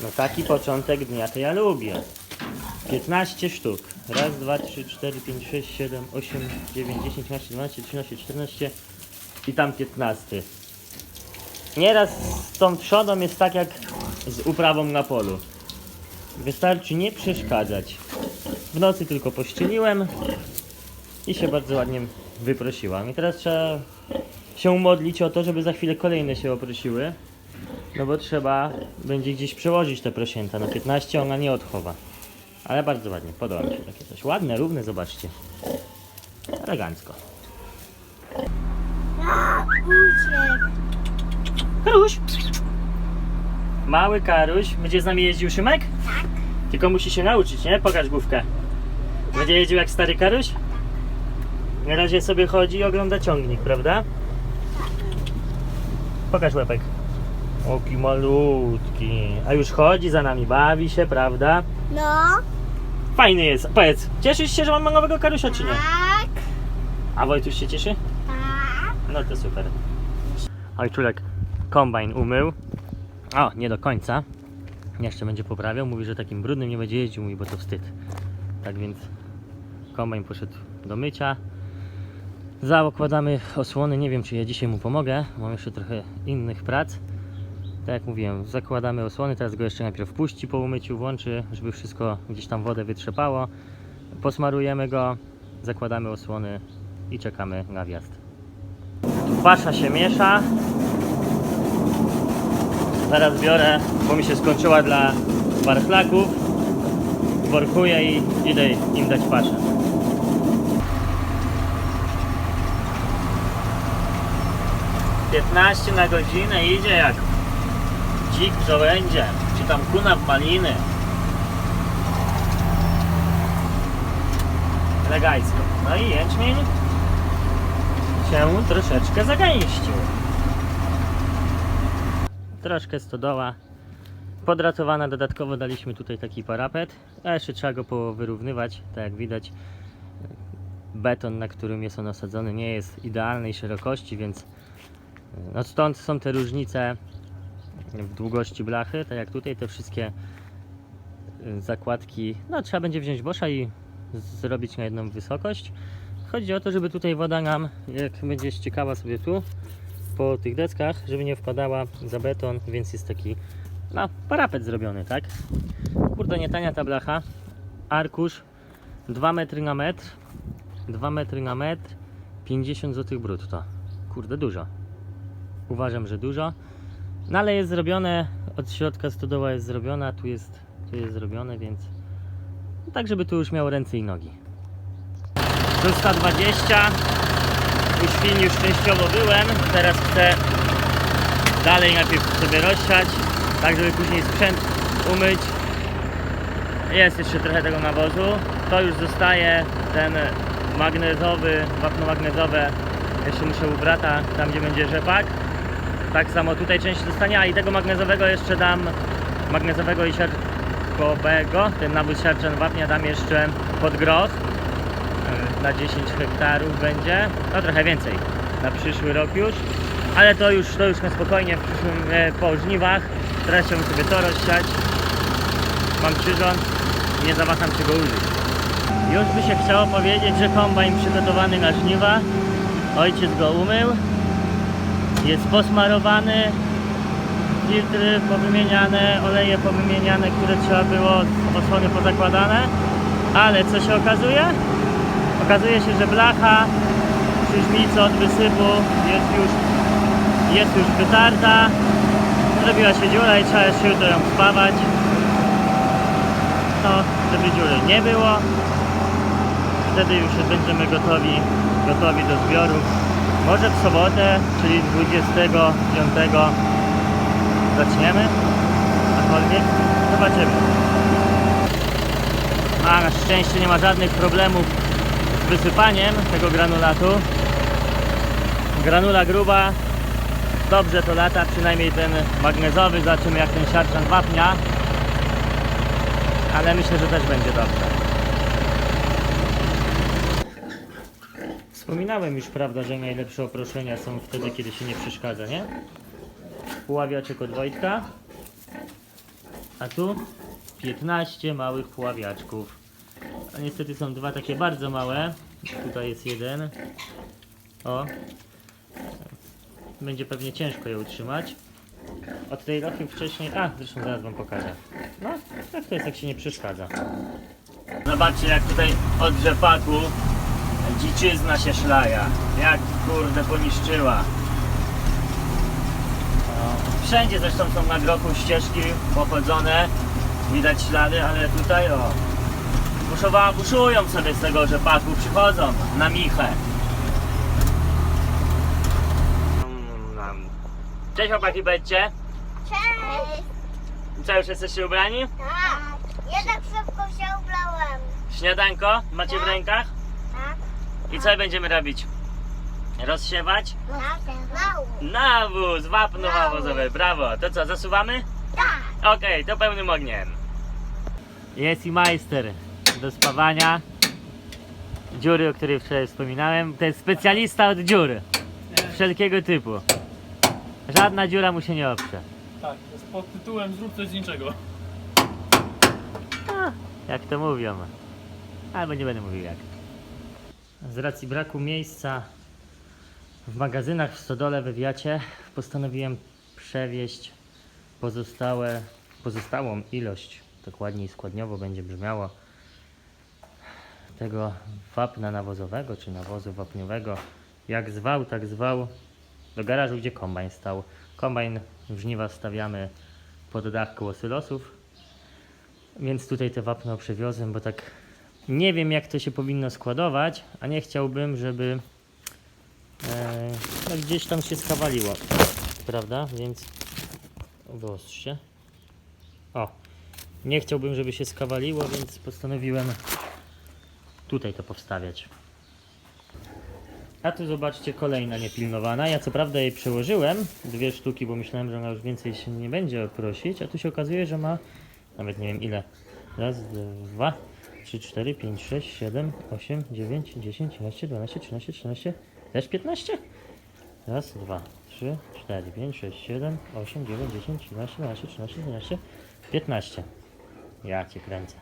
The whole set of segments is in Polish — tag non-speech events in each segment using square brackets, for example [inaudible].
No taki początek dnia to ja lubię. 15 sztuk. Raz, dwa, trzy, cztery, pięć, sześć, siedem, osiem, dziewięć, dziesięć, 11, 12, 13, 14 i tam 15. Nieraz z tą trzodą jest tak jak z uprawą na polu. Wystarczy nie przeszkadzać. W nocy tylko poszczyliłem i się bardzo ładnie wyprosiłam. I teraz trzeba się modlić o to, żeby za chwilę kolejne się oprosiły. No bo trzeba będzie gdzieś przełożyć te prosięta. Na 15 ona nie odchowa. Ale bardzo ładnie, podoba mi się takie coś. Ładne, równe, zobaczcie. Elegancko. Karuś! Mały Karuś. Będzie z nami jeździł Szymek? Tak. Tylko musi się nauczyć, nie? Pokaż główkę. Będzie jeździł jak stary Karuś? Na razie sobie chodzi i ogląda ciągnik, prawda? Pokaż łepek. Oki malutki. A już chodzi za nami, bawi się, prawda? No. Fajny jest. Powiedz, cieszysz się, że mam nowego Karusia, czy nie? Tak. A Wojtuś się cieszy? Tak. No to super. Ojczulek kombajn umył. O, nie do końca. Jeszcze będzie poprawiał. Mówi, że takim brudnym nie będzie jeździł, mówi, bo to wstyd. Tak więc kombajn poszedł do mycia. Zakładamy osłony. Nie wiem, czy ja dzisiaj mu pomogę. Mam jeszcze trochę innych prac. Tak jak mówiłem, zakładamy osłony. Teraz go jeszcze najpierw puści po umyciu, włączy, żeby wszystko gdzieś tam wodę wytrzepało. Posmarujemy go, zakładamy osłony i czekamy na wjazd. Pasza się miesza. Zaraz biorę, bo mi się skończyła dla warchlaków. Workuję i idę im dać paszę. Piętnaście na godzinę idzie jak dzik w żołędzie, czy tam kuna w maliny. Elegancko. No i jęczmień się troszeczkę zagęścił. Troszkę stodoła podratowana, dodatkowo daliśmy tutaj taki parapet, a jeszcze trzeba go powyrównywać, tak jak widać beton, na którym jest on osadzony nie jest idealnej szerokości, więc no stąd są te różnice w długości blachy, tak jak tutaj te wszystkie y, zakładki, no trzeba będzie wziąć bosza i zrobić na jedną wysokość. Chodzi o to, żeby tutaj woda nam, jak będzie ściekała sobie tu, po tych deskach, żeby nie wpadała za beton, więc jest taki, no, parapet zrobiony, tak? Kurde, nie tania ta blacha. Arkusz 2 metry na metr, 2 metry na metr, 50 zł brutto. Kurde, dużo. Uważam, że dużo. No ale jest zrobione, od środka stodoła jest zrobiona, tu jest, tu jest zrobione, więc tak, żeby tu już miał ręce i nogi. 320 u świn już częściowo byłem, teraz chcę dalej najpierw sobie rozsiać, tak żeby później sprzęt umyć. Jest jeszcze trochę tego nawozu. To już zostaje ten magnezowy, wapno magnezowe. Jeszcze muszę u brata, tam gdzie będzie rzepak. Tak samo tutaj część zostanie, a i tego magnezowego jeszcze dam, magnezowego i siarkowego, ten nawóz siarczan wapnia dam jeszcze pod groch. E, na 10 hektarów będzie, no trochę więcej na przyszły rok już, ale to już, to już na spokojnie w przyszłym, e, po żniwach, teraz chciałbym sobie to rozsiać, mam przyrząd. I nie zawaham się go użyć. Już by się chciało powiedzieć, że kombajn przygotowany na żniwa, ojciec go umył, jest posmarowany, filtry powymieniane, oleje powymieniane, które trzeba było, osłony pozakładane, ale co się okazuje? Okazuje się, że blacha przy żnicy od wysypu jest już, jest już wytarta, zrobiła się dziura i trzeba jeszcze jutro ją spawać. No, żeby dziury nie było, wtedy już będziemy gotowi, gotowi do zbioru. Może w sobotę, czyli 25 zaczniemy, cokolwiek, zobaczymy. A na szczęście nie ma żadnych problemów z wysypaniem tego granulatu. Granula gruba, dobrze to lata, przynajmniej ten magnezowy, zobaczymy jak ten siarczan wapnia. Ale myślę, że też będzie dobrze. Wspominałem już, prawda, że najlepsze oproszenia są wtedy, kiedy się nie przeszkadza, nie? Puławiaczek od Wojtka. A tu 15 małych puławiaczków. A niestety są dwa takie bardzo małe. Tutaj jest jeden. O. Będzie pewnie ciężko je utrzymać. Od tej rochy wcześniej. A, zresztą zaraz wam pokażę. No, tak to jest, jak się nie przeszkadza. Zobaczcie, jak tutaj od rzepaku dziczyzna się szlaja. Jak kurde poniszczyła. Wszędzie zresztą są na grochu ścieżki pochodzone. Widać ślady, ale tutaj o. Buszowa, buszują sobie z tego rzepaku, przychodzą na michę. Cześć chłopaki, będziecie? Cześć! Co, już jesteście ubrani? Tak. Ja tak szybko się ubrałem. Śniadanko macie w rękach? I co będziemy robić? Rozsiewać? Nawóz, wapno nawozowe, brawo. To co, zasuwamy? Tak. Okej, to pełnym ogniem. Jest i majster do spawania. Dziury, o której wczoraj wspominałem. To jest specjalista od dziur. Wszelkiego typu. Żadna dziura mu się nie oprze. Tak, to jest pod tytułem Zrób coś z niczego. Jak to mówią. Albo nie będę mówił jak. Z racji braku miejsca w magazynach w Stodole we Wiacie postanowiłem przewieźć pozostałe, pozostałą ilość, tak ładniej składniowo będzie brzmiało, tego wapna nawozowego czy nawozu wapniowego. Jak zwał, tak zwał do garażu, gdzie kombajn stał. Kombajn w żniwa stawiamy pod dach koło sylosów. Więc tutaj te wapno przewiozłem, bo tak nie wiem jak to się powinno składować, a nie chciałbym, żeby e, no gdzieś tam się skawaliło, prawda? Więc wyostrzcie. O, nie chciałbym, żeby się skawaliło, więc postanowiłem tutaj to powstawiać. A tu zobaczcie kolejna niepilnowana. Ja co prawda jej przełożyłem, dwie sztuki, bo myślałem, że ona już więcej się nie będzie prosić, a tu się okazuje, że ma nawet nie wiem ile. Raz, dwa, trzy, cztery, pięć, sześć, siedem, osiem, dziewięć, dziesięć, jedenaście, dwanaście, trzynaście, trzynaście, też piętnaście? Raz, dwa, trzy, cztery, pięć, sześć, siedem, osiem, dziewięć, dziesięć, jedenaście, dwanaście, trzynaście, jedenaście, piętnaście. Ja cię kręcę.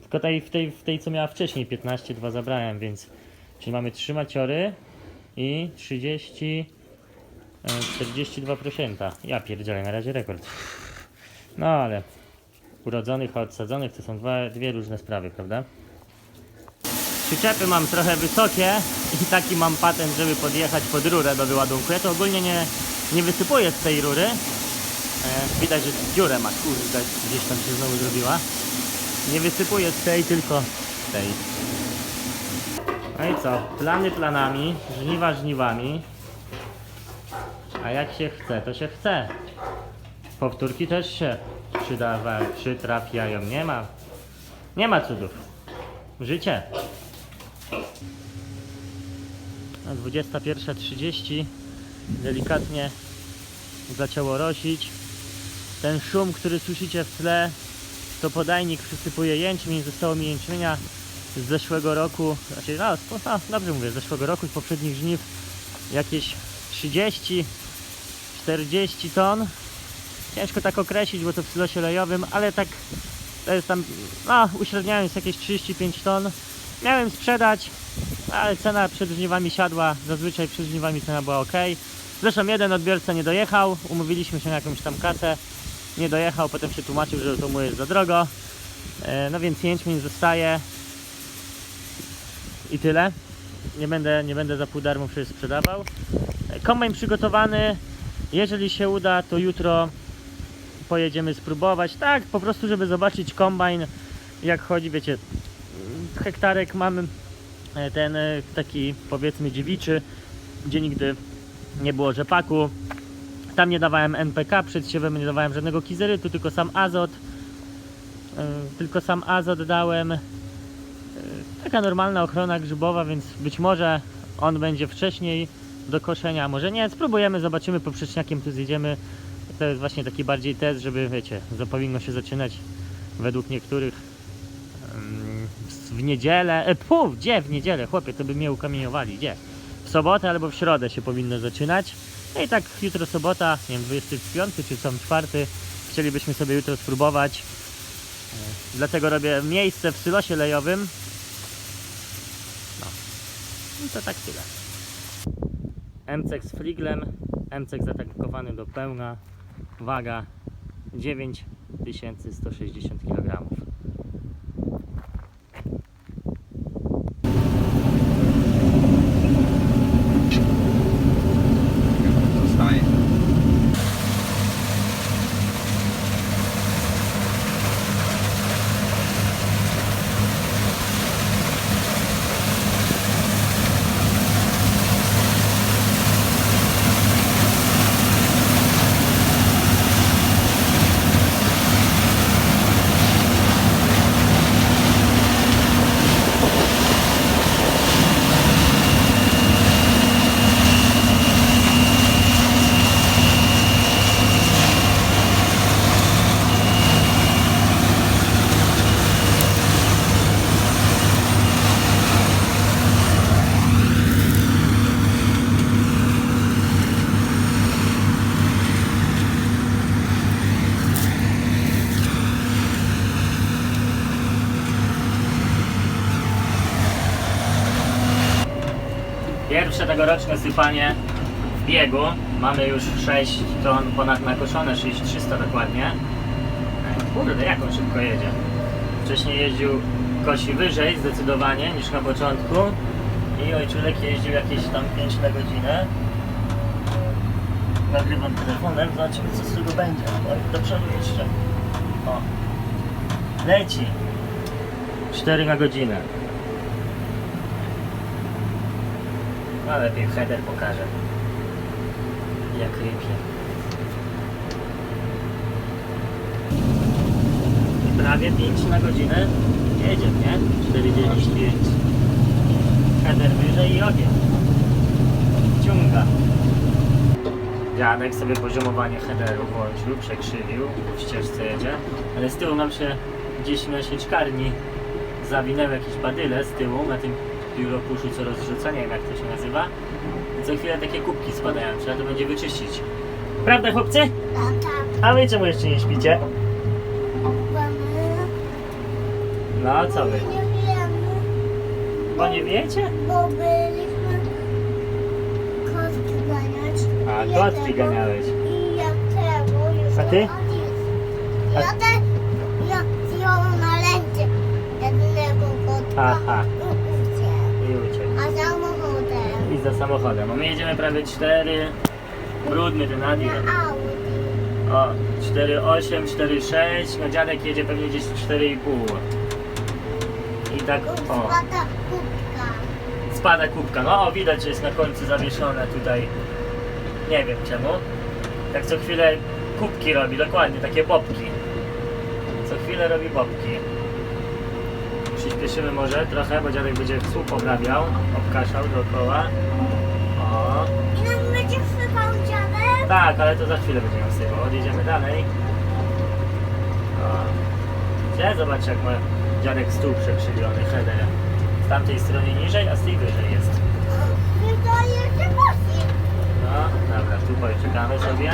Tylko tej, w, tej, w tej, co miała wcześniej 15, dwa zabrałem, więc czyli mamy trzy maciory i 30, e, 42%. Ja pierdzielę, na razie rekord. No ale urodzonych, a odsadzonych to są dwa, dwie różne sprawy, prawda? Przyczepy mam trochę wysokie [laughs] i taki mam patent, żeby podjechać pod rurę do wyładunku. Ja to ogólnie nie, nie wysypuję z tej rury. E, widać, że dziurę ma, kurde, gdzieś tam się znowu zrobiła. Nie wysypuję z tej, tylko z tej. No i co? Plany planami, żniwa żniwami. A jak się chce, to się chce. Powtórki też się przydawa, przytrafiają. Nie ma, nie ma cudów. Życie. A 21.30 delikatnie zaczęło rosić. Ten szum, który słyszycie w tle, to podajnik przysypuje jęczmień. Zostało mi jęczmienia z zeszłego roku, znaczy no, no dobrze mówię, z zeszłego roku, z poprzednich żniw jakieś 30 40 ton. Ciężko tak określić, bo to w silosie lejowym, ale tak to jest tam, no uśredniając jakieś 35 ton. Miałem sprzedać, ale cena przed żniwami siadła, zazwyczaj przed żniwami cena była ok. Zresztą jeden odbiorca nie dojechał, umówiliśmy się na jakąś tam kasę, nie dojechał, potem się tłumaczył, że to mu jest za drogo. E, No więc jęczmień zostaje i tyle. Nie będę, nie będę za pół darmo przecież sprzedawał. E, Kombajn przygotowany. Jeżeli się uda, to jutro pojedziemy spróbować. Tak, po prostu, żeby zobaczyć kombajn, jak chodzi, wiecie, hektarek mamy e, ten e, taki powiedzmy dziewiczy, gdzie nigdy nie było rzepaku. Tam nie dawałem NPK, przed siewem nie dawałem żadnego kizerytu, tylko sam azot. E, Tylko sam azot dałem. Taka normalna ochrona grzybowa, więc być może on będzie wcześniej do koszenia, może nie. Spróbujemy, zobaczymy, po przeczniakiem tu zjedziemy. To jest właśnie taki bardziej test, żeby wiecie, powinno się zaczynać według niektórych w niedzielę. E, pu, gdzie w niedzielę? Chłopie, to by mnie ukamieniowali. Gdzie? W sobotę albo w środę się powinno zaczynać. No i tak jutro sobota, nie wiem, 25 czy tam czwarty, chcielibyśmy sobie jutro spróbować. E, Dlatego robię miejsce w sylosie lejowym. No. I to tak tyle. MCek z friglem, MCek zatankowany do pełna, waga 9160 kg. Zostaje. Pierwsze tegoroczne sypanie w biegu. Mamy już 6 ton ponad nakoszone, 6300 dokładnie. Kurde, jak on szybko jedzie. Wcześniej jeździł kosi wyżej zdecydowanie niż na początku. I ojczulek jeździł jakieś tam 5 na godzinę. Nagrywam telefonem, zobaczymy co z tego będzie. Oj, do przodu jeszcze. O. Leci. 4 na godzinę. A lepiej header pokażę. Jak rypie. Prawie 5 na godzinę jedzie, nie? 4,95. Header wyżej i ogień. Ciąga. Dziadek sobie poziomowanie headeru włączył, przekrzywił, w ścieżce jedzie, ale z tyłu nam się gdzieś na sieczkarni zawinęły jakieś badyle z tyłu na tym biuropuszu co wiem jak to się nazywa. I co chwilę takie kubki spadają, trzeba to będzie wyczyścić. Prawda chłopcy? Tak. A wy czemu jeszcze nie śpicie? No co wy? Nie wiemy, Bo nie wiecie? bo byliśmy kostki ganiać. A I kotki ganiałeś. I ja tego już A ty? A- Ja te, ja wziąłem na lęcie jednego kotka Aha. Za samochodem. A my jedziemy prawie 4. Brudny ten Audi. O, 4,8, 4,6. No dziadek jedzie pewnie gdzieś 4,5. I tak, o. Spada kubka. Spada kubka. No o, widać, że jest na końcu zawieszone tutaj. Nie wiem czemu. Tak co chwilę kubki robi, dokładnie, takie bobki. Co chwilę robi bobki. Przyspieszymy może trochę, bo dziadek będzie słup obrabiał, obkaszał dookoła. O, I nam będzie wsypał dziadek. tak, ale to za chwilę będziemy sypał. Odjedziemy dalej. O. Gdzie? Zobacz jak ma dziadek stół przekrzywiony, header. Z tamtej strony niżej, a z tej wyżej jest. Wydaje się nosi. No, dobra, tu poczekamy sobie.